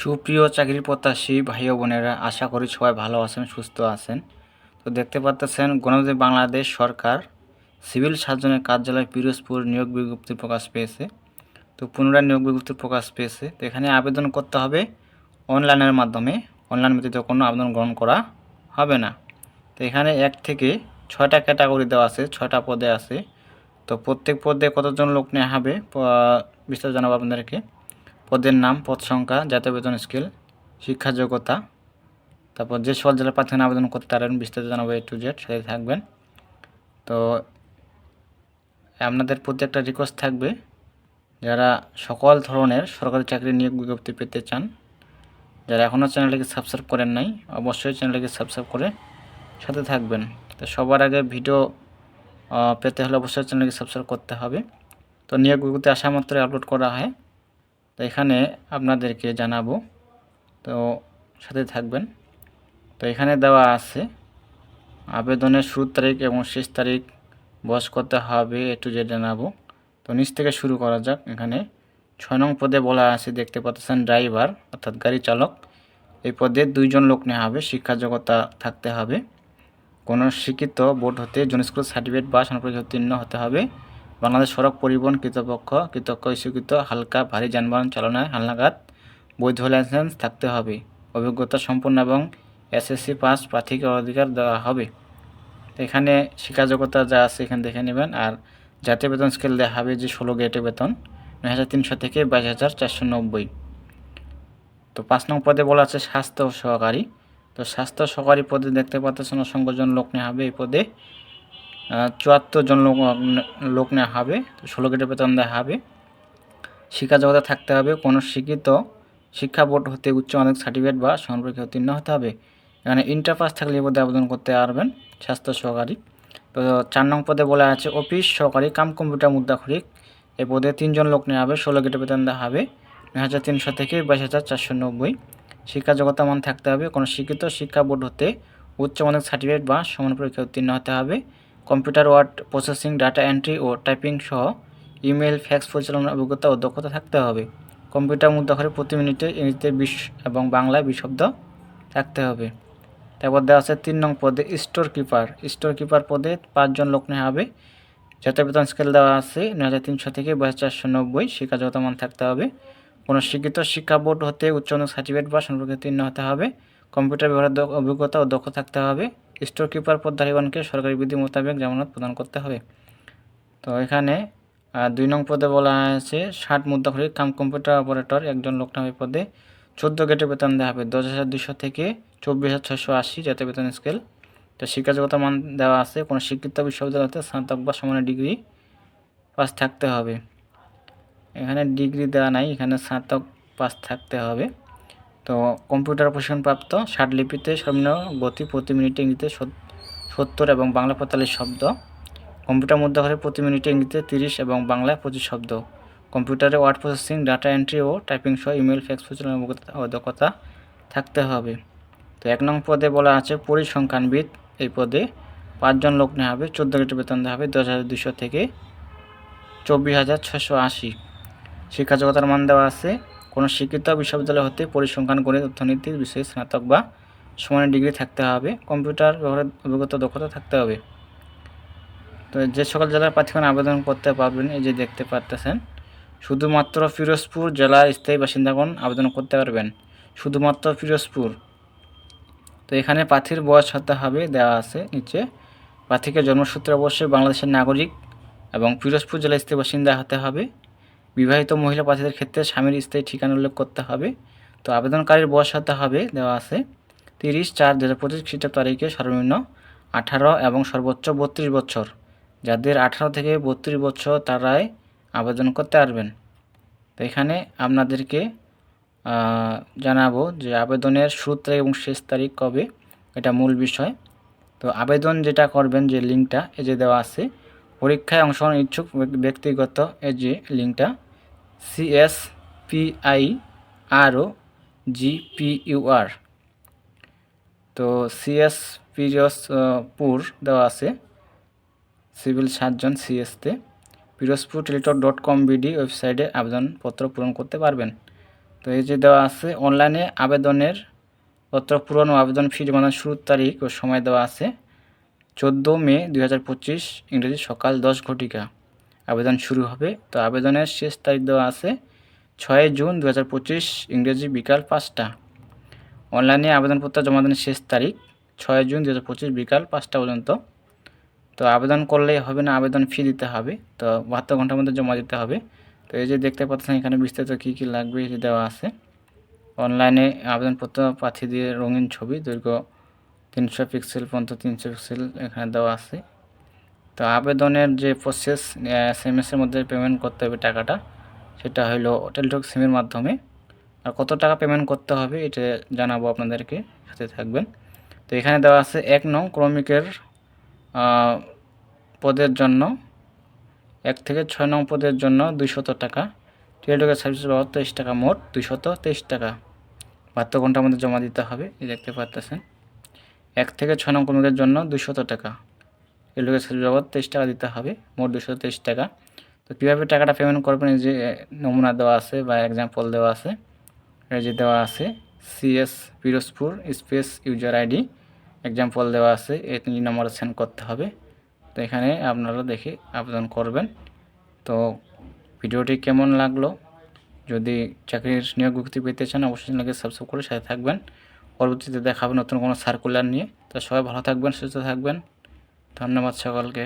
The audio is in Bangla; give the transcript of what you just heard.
সুপ্রিয় চাকরির প্রত্যাশী ভাই বোনেরা, আশা করি সবাই ভালো আছেন, সুস্থ আছেন। তো দেখতে পাচ্ছেন গণতন্ত্র বাংলাদেশ সরকার সিভিল সার্জনের কার্যালয় পিরোজপুর নিয়োগ বিজ্ঞপ্তি প্রকাশ পেয়েছে। তো পুনরায় নিয়োগ বিজ্ঞপ্তি প্রকাশ পেয়েছে। তো এখানে আবেদন করতে হবে অনলাইনের মাধ্যমে। অনলাইন ব্যতীত কোনো আবেদন গ্রহণ করা হবে না। তো এখানে এক থেকে ছয়টা ক্যাটাগরি দেওয়া আছে, ছয়টা পদে আছে। তো প্রত্যেক পদে কতজন লোক নেওয়া হবে বিস্তারিত জানাব আপনাদেরকে। পদের নাম, পদ সংখ্যা, জাতীয় বেতন স্কেল, শিক্ষা যোগ্যতা, তারপর যে সকল জেলার প্রার্থী আবেদন করতে পারেন, বিস্তারিত জানাব এ টু জেড সাথে থাকবেন। তো, আপনাদের প্রতি একটা রিকোয়েস্ট থাকবে, যারা সকল ধরনের সরকারি চাকরি নিয়োগ বিজ্ঞপ্তি পেতে চান, যারা এখনও চ্যানেলটিকে সাবস্ক্রাইব করেন নাই, অবশ্যই চ্যানেলটিকে সাবস্ক্রাইব করে সাথে থাকবেন। তো, সবার আগে ভিডিও পেতে হলে অবশ্যই চ্যানেলকে সাবস্ক্রাইব করতে হবে। তো, নিয়োগ বিজ্ঞপ্তি আসা মাত্রই আপলোড করা হয়। তো এখানে আপনাদেরকে জানাব। তো সাথে থাকবেন। তো এখানে দেওয়া আছে, আবেদনের শুরুর তারিখ এবং শেষ তারিখ বস করতে হবে একটু যে জানাব। তো নিচ থেকে শুরু করা যাক। এখানে ছয় নং পদে বলা আছে, দেখতে পাচ্ছেন, ড্রাইভার, অর্থাৎ গাড়ি চালক। এই পদে দুইজন লোক নেওয়া হবে, শিক্ষা যোগ্যতা থাকতে হবে। কোনো শিক্ষিত বোর্ড হতে জন স্কুল সার্টিফিকেট বা সনপরীক্ষা উত্তীর্ণ হতে হবে। বাংলাদেশ সড়ক পরিবহন কৃতপক্ষ কৃতজ্ঞ স্বীকৃত হালকা ভারী যানবাহন চালনায় হালনাগাদ বৈধ লাইসেন্স থাকতে হবে। অভিজ্ঞতা সম্পন্ন এবং এসএসসি পাস প্রার্থীকে অধিকার দেওয়া হবে। এখানে শিক্ষা যোগ্যতা যা আছে এখানে দেখে নেবেন। আর জাতীয় বেতন স্কেল দেওয়া হবে যে ষোলো গ্রেডের বেতন, নয় হাজার তিনশো থেকে বাইশ হাজার চারশো নব্বই। তো পাঁচ নং পদে বলা আছে স্বাস্থ্য সহকারী। তো স্বাস্থ্য সহকারী পদে দেখতে পাচ্ছেন অসংখ্য জন লোক নেওয়া হবে। এই পদে চুয়াত্তর জন লোক লোক নেওয়া হবে, তো ষোলো গেটের বেতন দেওয়া হবে। শিক্ষা জগতে থাকতে হবে, কোনো শিক্ষিত শিক্ষা বোর্ড হতে উচ্চ মাধ্যমিক সার্টিফিকেট বা সমপরীক্ষা উত্তীর্ণ হতে হবে। এখানে ইন্টার পাস থাকলে পদে আবেদন করতে পারবেন, স্বাস্থ্য সহকারী। তো চার নং পদে বলা আছে অফিস সহকারী, কাম কম্পিউটার মুদ্রাক্ষরিক এই পদে তিনজন লোক নেওয়া হবে, ষোলো গেটে বেতন দেওয়া হবে নয় হাজার তিনশো থেকে বাইশ হাজার চারশো নব্বই। শিক্ষা যোগ্যতা মান থাকতে হবে, কোনো শিক্ষিত শিক্ষা বোর্ড হতে উচ্চ মাধ্যমিক সার্টিফিকেট বা সমান পরীক্ষা উত্তীর্ণ হতে হবে। Computer word processing, data entry ও টাইপিং সহ ইমেল ফ্যাক্স পরিচালনার অভিজ্ঞতা ও দক্ষতা থাকতে হবে। কম্পিউটার মুদ্রাক্ষরে প্রতি মিনিটে ইংরেজিতে বিশ এবং বাংলায় বিশ শব্দ থাকতে হবে। তারপর দেওয়া আছে তিন নং পদে স্টোর কিপার স্টোর কিপার পদে পাঁচজন লোক নেওয়া হবে। জাতীয় বেতন স্কেল দেওয়া আছে নয় হাজার তিনশো থেকে বাইশ চারশো নব্বই শিক্ষা যোগ্যতা মান থাকতে হবে। কোনো শিক্ষিত শিক্ষা বোর্ড হতে উচ্চ সার্টিফিকেট বা সম্পর্কে উত্তীর্ণ হতে হবে। কম্পিউটার ব্যবহারের অভিজ্ঞতা ও দক্ষ থাকতে হবে। স্টোর কিপার পদধারীগণকে সরকারি বিধি মোতাবেক জামানত প্রদান করতে হবে। তো এখানে দুই নং পদে বলা আছে, ষাট মুদ্রাখরি কাম কম্পিউটার অপারেটর, একজন লোক নামে পদে চোদ্দ গেটে বেতন দেওয়া হবে, দশ হাজার দুশো থেকে চব্বিশ হাজার ছশো আশি জাতীয় বেতন স্কেল তো শিক্ষা যোগ্যতা মান দেওয়া আছে, কোনো শিক্ষিত বিশ্ববিদ্যালয়তে স্নাতক বা সমানের ডিগ্রি পাস থাকতে হবে। এখানে ডিগ্রি দেওয়া নাই, এখানে স্নাতক পাস থাকতে হবে। তো কম্পিউটার প্রশিক্ষণপ্রাপ্ত লিপিতে সর্বনিম্ন গতি প্রতি মিনিটে ইঙ্গিতে সত্তর এবং বাংলা পঁয়তাল্লিশ শব্দ। কম্পিউটার মুদ্রাঘরে প্রতি মিনিটে ইঙ্গিতে তিরিশ এবং বাংলায় পঁচিশ শব্দ। কম্পিউটারে ওয়ার্ড প্রসেসিং, ডাটা এন্ট্রি ও টাইপিং সহ ইমেল, ফ্যাক্স পরিচালনার দক্ষতা থাকতে হবে। তো এক নং পদে বলা আছে, পরিসংখ্যানবিদ এই পদে পাঁচজন লোক নেওয়া হবে, চোদ্দ গেটে বেতন দেওয়া হবে, দশ হাজার দুশো থেকে চব্বিশ হাজার ছশো আশি। শিক্ষা যোগ্যতার মান দেওয়া আছে কোনো শিক্ষিত বিশ্ববিদ্যালয় হতে পরিসংখ্যান গণিত অর্থনীতির বিষয়ে স্নাতক বা সমানের ডিগ্রি থাকতে হবে। কম্পিউটার ব্যবহারের অভিজ্ঞতা, দক্ষতা থাকতে হবে। তো যে সকল জেলার প্রার্থীগণ আবেদন করতে পারবেন, এই যে দেখতে পারতেছেন, শুধুমাত্র ফিরোজপুর জেলার স্থায়ী বাসিন্দাগণ আবেদন করতে পারবেন। শুধুমাত্র ফিরোজপুর। তো এখানে প্রার্থীর বয়স হতে হবে, দেওয়া আছে নিচে। প্রার্থীকে জন্মসূত্রে অবশ্যই বাংলাদেশের নাগরিক এবং ফিরোজপুর জেলার স্থায়ী বাসিন্দা হতে হবে। বিবাহিত মহিলা প্রার্থীদের ক্ষেত্রে স্বামীর স্থায়ী ঠিকানা উল্লেখ করতে হবে। তো আবেদনকারীর বয়স হতে হবে, দেওয়া আছে। তিরিশ চার দু হাজার পঁচিশ খ্রিস্টাব্দ তারিখে সর্বনিম্ন আঠারো এবং সর্বোচ্চ বত্রিশ বছর। যাদের আঠারো থেকে বত্রিশ বছর তারাই আবেদন করতে পারবেন। তো এখানে আপনাদেরকে জানাব যে আবেদনের শুরু তারিখ এবং শেষ তারিখ কবে, এটা মূল বিষয়। তো আবেদন যেটা করবেন যে লিঙ্কটা, এই যে দেওয়া আছে, পরীক্ষায় অংশগ্রহণ ইচ্ছুক ব্যক্তিগত এই যে লিঙ্কটা সিএস পিআই আরও জিপিইউআর তো সিএস পিরোজপুর দেওয়া আছে। Civil surgeon সিএসতে Pirojpur Teletalk dot com BD ওয়েবসাইটে আবেদনপত্র পূরণ করতে পারবেন। তো এই যে দেওয়া আছে অনলাইনে আবেদনের পত্র পূরণ ও আবেদন ফি জমানোর শুরুর তারিখ ও সময় দেওয়া আছে। চোদ্দ মে দুই হাজার পঁচিশ, ইংরেজি সকাল দশ ঘটিকা। আবেদন শুরু হবে। তো আবেদনের শেষ তারিখ দেওয়া আছে ছয় জুন দু হাজার পঁচিশ ইংরেজি বিকাল পাঁচটা। অনলাইনে আবেদনপত্র জমা দেওয়ার শেষ তারিখ ছয় জুন দু হাজার পঁচিশ বিকাল পাঁচটা পর্যন্ত। তো আবেদন করলেই হবে না, আবেদন ফি দিতে হবে। তো বাহাত্তর ঘণ্টার মধ্যে জমা দিতে হবে। তো এই যে দেখতে পাচ্ছেন এখানে বিস্তারিত কী কী লাগবে এটি দেওয়া আছে। অনলাইনে আবেদনপত্র পাঠিয়ে দিয়ে রঙিন ছবি, দৈর্ঘ্য তিনশো পিক্সেল পর্যন্ত তিনশো পিক্সেল এখানে দেওয়া আছে। তো আবেদনের যে প্রসেস এস এম এসের মধ্যে পেমেন্ট করতে হবে টাকাটা, সেটা হলো টেলিটক সিমের মাধ্যমে। আর কত টাকা পেমেন্ট করতে হবে এটা জানাব আপনাদেরকে, সাথে থাকবেন। তো এখানে দেওয়া আছে এক নং ক্রমিকের পদের জন্য, এক থেকে ছয় নং পদের জন্য দুইশত টাকা। টেলিটকের সার্ভিস বাবদ তেইশ টাকা মোট দুইশত তেইশ টাকা। বাহাত্তর ঘণ্টার মধ্যে জমা দিতে হবে দেখতে পাচ্তেছেন এক থেকে ছয় নং ক্রমিকের জন্য দুশত টাকা। সার্ভিস বাবদ তেইশ টাকা দিতে হবে, মোট দুশো তেইশ টাকা। তো কীভাবে টাকাটা পেমেন্ট করবেন? যে নমুনা দেওয়া আছে বা এক্সাম্পল দেওয়া আছে যে দেওয়া আছে CS Pirojpur space user ID example দেওয়া আছে, এই তিন নম্বরে সেন্ড করতে হবে। তো এখানে আপনারা দেখে আবেদন করবেন। তো ভিডিওটি কেমন লাগল? যদি চাকরির নিয়োগ বিজ্ঞপ্তি পেতে চান, অবশ্যই চ্যানেলকে সাবস্ক্রাইব করে সাথে থাকবেন। পরবর্তীতে দেখাবে নতুন কোনো সার্কুলার নিয়ে। তো সবাই ভালো থাকবেন, সুস্থ থাকবেন। ধন্যবাদ সকলকে।